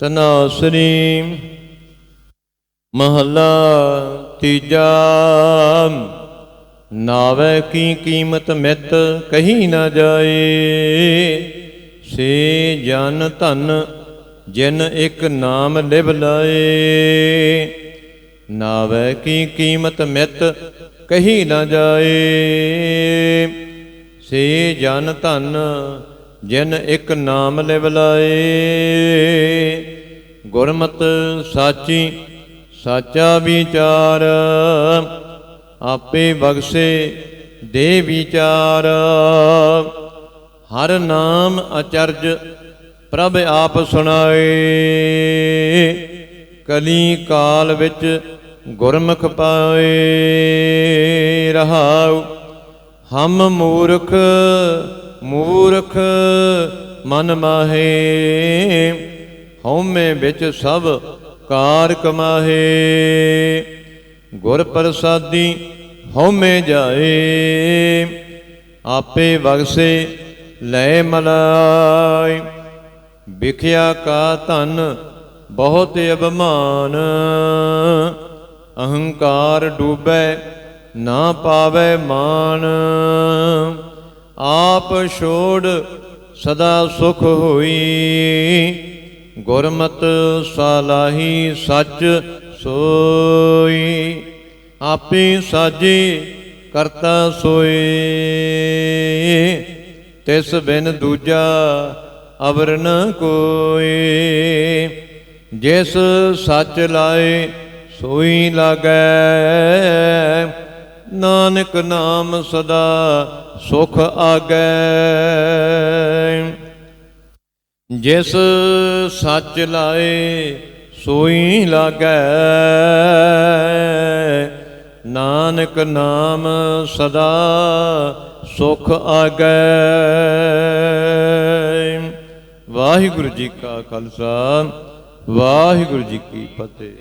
ਤਨਾਸਰੀ ਮਹੱਲਾ ਤੀਜਾ। ਨਾਵੇ ਕੀ ਕੀਮਤ ਮਿਤ ਕਹੀ ਨਾ ਜਾਏ। ਸੇ ਜਨ ਧਨ ਜਿਨ ਇੱਕ ਨਾਮ ਲਿਵ ਲਾਏ। ਨਾਵੇ ਕੀ ਕੀਮਤ ਮਿਤ ਕਹੀ ਨਾ ਜਾਏ। ਸੇ ਜਨ ਧਨ ਜਿਨ ਇੱਕ ਨਾਮ ਲਿਵ ਲਾਏ ਗੁਰਮਤ ਸਾਚੀ, ਸਾਚਾ ਵਿਚਾਰ, ਆਪੇ ਬਖਸ਼ੇ ਦੇ ਵਿਚਾਰ। ਹਰ ਨਾਮ ਅਚਰਜ ਪ੍ਰਭ ਆਪ ਸੁਣਾਏ, ਕਲੀ ਕਾਲ ਵਿੱਚ ਗੁਰਮੁਖ ਪਾਏ। ਰਹਾਉ, ਹਮ ਮੂਰਖ ਮੂਰਖ ਮਨ ਮਾਹੇ, ਹਉਮੈ ਵਿੱਚ ਸਭ ਕਾਰ ਕਮਾਹੇ ਗੁਰ ਪ੍ਰਸਾਦੀ ਹਉਮੈ ਜਾਏ, ਆਪੇ ਵਗਸੇ ਲੈ ਮਲਾਈ ਵਿਖਿਆ ਕਾ ਧਨ ਬਹੁਤ ਅਭਮਾਨ, ਅਹੰਕਾਰ ਡੂਬੈ ਨਾ ਪਾਵੇ ਮਾਨ ਆਪ ਛੋੜ ਸਦਾ ਸੁਖ ਹੋਈ। ਗੁਰਮਤ ਸਾਲਾਹੀ ਸੱਚ ਸੋਈ। ਆਪੇ ਸਾਜੇ ਕਰਤਾ ਸੋਏ। ਤਿਸ ਬਿਨ ਦੂਜਾ ਅਵਰ ਨ ਕੋਏ। ਜਿਸ ਸੱਚ ਲਾਏ ਸੋਈ ਲਾਗੈ। ਨਾਨਕ ਨਾਮ ਸਦਾ ਸੁਖ ਆਗੈ। ਜਿਸ ਸੱਚ ਲਾਏ ਸੋਈ ਲਾਗੈ। ਨਾਨਕ ਨਾਮ ਸਦਾ ਸੁਖ ਆਗੈ। ਵਾਹਿਗੁਰੂ ਜੀ ਕਾ ਖਾਲਸਾ, ਵਾਹਿਗੁਰੂ ਜੀ ਕੀ ਫਤਿਹ।